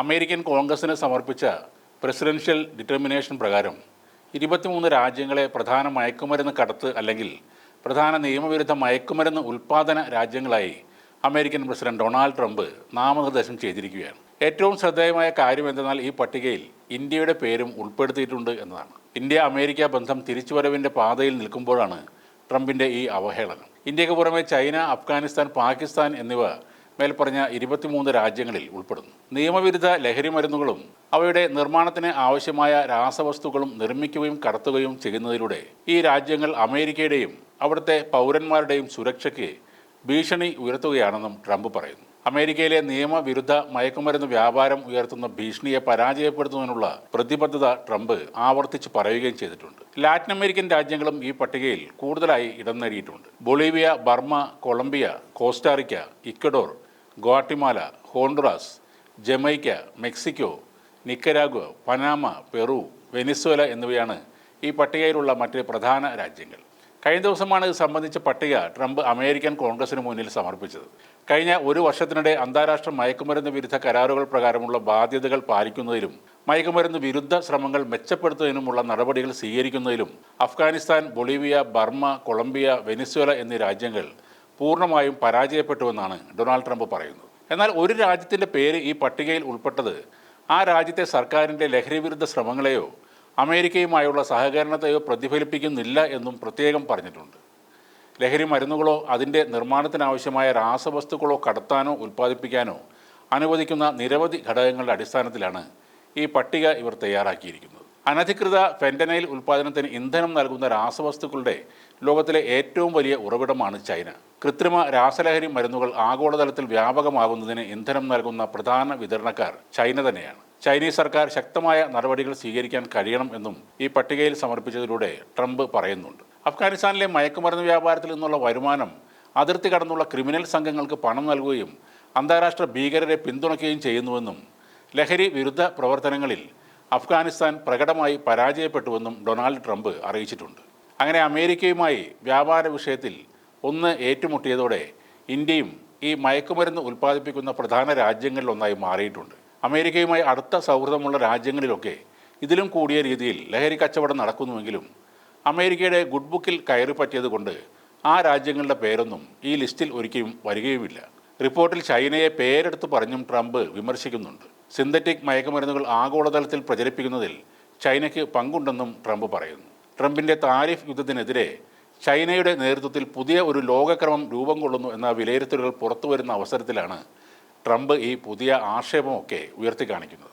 American കോൺഗ്രസിന് സമർപ്പിച്ച presidential determination പ്രകാരം ഇരുപത്തിമൂന്ന് രാജ്യങ്ങളെ പ്രധാന മയക്കുമരുന്ന് കടത്ത് അല്ലെങ്കിൽ പ്രധാന നിയമവിരുദ്ധ മയക്കുമരുന്ന് ഉൽപ്പാദന രാജ്യങ്ങളായി അമേരിക്കൻ പ്രസിഡന്റ് ഡൊണാൾഡ് ട്രംപ് നാമനിർദ്ദേശം ചെയ്തിരിക്കുകയാണ്. ഏറ്റവും ശ്രദ്ധേയമായ കാര്യം എന്തെന്നാൽ ഈ പട്ടികയിൽ ഇന്ത്യയുടെ പേരും ഉൾപ്പെടുത്തിയിട്ടുണ്ട് എന്നതാണ്. ഇന്ത്യ അമേരിക്ക ബന്ധം തിരിച്ചുവരവിന്റെ പാതയിൽ നിൽക്കുമ്പോഴാണ് ട്രംപിന്റെ ഈ അവഹേളനം. ഇന്ത്യയ്ക്ക് പുറമെ ചൈന അഫ്ഗാനിസ്ഥാൻ പാകിസ്ഥാൻ എന്നിവ മേൽപ്പറഞ്ഞ ഇരുപത്തിമൂന്ന് രാജ്യങ്ങളിൽ ഉൾപ്പെടുന്നു. നിയമവിരുദ്ധ ലഹരി മരുന്നുകളും അവയുടെ നിർമ്മാണത്തിന് ആവശ്യമായ രാസവസ്തുക്കളും നിർമ്മിക്കുകയും കടത്തുകയും ചെയ്യുന്നതിലൂടെ ഈ രാജ്യങ്ങൾ അമേരിക്കയുടെയും അവിടുത്തെ പൗരന്മാരുടെയും സുരക്ഷയ്ക്ക് ഭീഷണി ഉയർത്തുകയാണെന്നും ട്രംപ് പറയുന്നു. അമേരിക്കയിലെ നിയമവിരുദ്ധ മയക്കുമരുന്ന് വ്യാപാരം ഉയർത്തുന്ന ഭീഷണിയെ പരാജയപ്പെടുത്തുന്നതിനുള്ള പ്രതിബദ്ധത ട്രംപ് ആവർത്തിച്ച് പറയുകയും ചെയ്തിട്ടുണ്ട്. ലാറ്റിൻ അമേരിക്കൻ രാജ്യങ്ങളും ഈ പട്ടികയിൽ കൂടുതലായി ഇടം നേടിയിട്ടുണ്ട്. Bolivia Burma Colombia Costa Rica Ecuador Guatemala Honduras Jamaica Mexico Nicaragua Panama Peru Venezuela എന്നിവയാണ് ഈ പട്ടികയിലുള്ള മറ്റ് പ്രധാന രാജ്യങ്ങൾ. കഴിഞ്ഞ ദിവസമാണ് ഇത് സംബന്ധിച്ച പട്ടിക ട്രംപ് അമേരിക്കൻ കോൺഗ്രസിന് മുന്നിൽ സമർപ്പിച്ചത്. കഴിഞ്ഞ ഒരു വർഷത്തിനിടെ അന്താരാഷ്ട്ര മയക്കുമരുന്ന് വിരുദ്ധ കരാറുകൾ പ്രകാരമുള്ള ബാധ്യതകൾ പാലിക്കുന്നതിലും മയക്കുമരുന്ന് വിരുദ്ധ ശ്രമങ്ങൾ മെച്ചപ്പെടുത്തുന്നതിനുമുള്ള നടപടികൾ സ്വീകരിക്കുന്നതിലും Afghanistan Bolivia Burma Colombia Venezuela എന്നീ രാജ്യങ്ങൾ പൂർണമായും പരാജയപ്പെട്ടുവെന്നാണ് ഡൊണാൾഡ് ട്രംപ് പറയുന്നത്. എന്നാൽ ഒരു രാജ്യത്തിന്റെ പേര് ഈ പട്ടികയിൽ ഉൾപ്പെട്ടത് ആ രാജ്യത്തെ സർക്കാരിന്റെ ലഹരിവിരുദ്ധ ശ്രമങ്ങളെയോ അമേരിക്കയുമായുള്ള സഹകരണത്തെയോ പ്രതിഫലിപ്പിക്കുന്നില്ല എന്നും പ്രത്യേകം പറഞ്ഞിട്ടുണ്ട്. ലഹരി മരുന്നുകളോ അതിന്റെ നിർമ്മാണത്തിനാവശ്യമായ രാസവസ്തുക്കളോ കടത്താനോ ഉൽപ്പാദിപ്പിക്കാനോ അനുവദിക്കുന്ന നിരവധി ഘടകങ്ങളുടെ അടിസ്ഥാനത്തിലാണ് ഈ പട്ടിക ഇവർ തയ്യാറാക്കിയിരിക്കുന്നത്. അനധികൃത ഫെന്റനൈൽ ഉൽപ്പാദനത്തിന് ഇന്ധനം നൽകുന്ന രാസവസ്തുക്കളുടെ ലോകത്തിലെ ഏറ്റവും വലിയ ഉറവിടമാണ് ചൈന. കൃത്രിമ രാസലഹരി മരുന്നുകൾ ആഗോളതലത്തിൽ വ്യാപകമാകുന്നതിന് ഇന്ധനം നൽകുന്ന പ്രധാന വിതരണക്കാർ ചൈന തന്നെയാണ്. ചൈനീസ് സർക്കാർ ശക്തമായ നടപടികൾ സ്വീകരിക്കാൻ കഴിയണം എന്നും ഈ പട്ടികയിൽ സമർപ്പിച്ചതിലൂടെ ട്രംപ് പറയുന്നുണ്ട്. അഫ്ഗാനിസ്ഥാനിലെ മയക്കുമരുന്ന് വ്യാപാരത്തിൽ നിന്നുള്ള വരുമാനം അതിർത്തി കടന്നുള്ള ക്രിമിനൽ സംഘങ്ങൾക്ക് പണം നൽകുകയും അന്താരാഷ്ട്ര ഭീകരരെ പിന്തുണയ്ക്കുകയും ചെയ്യുന്നുവെന്നും ലഹരി വിരുദ്ധ പ്രവർത്തനങ്ങളിൽ അഫ്ഗാനിസ്ഥാൻ പ്രകടമായി പരാജയപ്പെട്ടുവെന്നും ഡൊണാൾഡ് ട്രംപ് അറിയിച്ചിട്ടുണ്ട്. അങ്ങനെ അമേരിക്കയുമായി വ്യാപാര വിഷയത്തിൽ ഒന്ന് ഏറ്റുമുട്ടിയതോടെ ഇന്ത്യയും ഈ മയക്കുമരുന്ന് ഉൽപ്പാദിപ്പിക്കുന്ന പ്രധാന രാജ്യങ്ങളിലൊന്നായി മാറിയിട്ടുണ്ട്. അമേരിക്കയുമായി അടുത്ത സൗഹൃദമുള്ള രാജ്യങ്ങളിലൊക്കെ ഇതിലും കൂടിയ രീതിയിൽ ലഹരി കച്ചവടം നടക്കുന്നുവെങ്കിലും അമേരിക്കയുടെ ഗുഡ് ബുക്കിൽ കയറി പറ്റിയതുകൊണ്ട് ആ രാജ്യങ്ങളുടെ പേരൊന്നും ഈ ലിസ്റ്റിൽ ഒരിക്കലും വരികയുമില്ല. റിപ്പോർട്ടിൽ ചൈനയെ പേരെടുത്ത് പറഞ്ഞും ട്രംപ് വിമർശിക്കുന്നുണ്ട്. സിന്തറ്റിക് മയക്കുമരുന്നുകൾ ആഗോളതലത്തിൽ പ്രചരിപ്പിക്കുന്നതിൽ ചൈനയ്ക്ക് പങ്കുണ്ടെന്നും ട്രംപ് പറയുന്നു. ട്രംപിന്റെ താരിഫ് യുദ്ധത്തിനെതിരെ ചൈനയുടെ നേതൃത്വത്തിൽ പുതിയ ഒരു ലോകക്രമം രൂപം കൊള്ളുന്നു എന്ന വിലയിരുത്തലുകൾ പുറത്തുവരുന്ന അവസരത്തിലാണ് ട്രംപ് ഈ പുതിയ ആക്ഷേപമൊക്കെ ഉയർത്തി കാണിക്കുന്നത്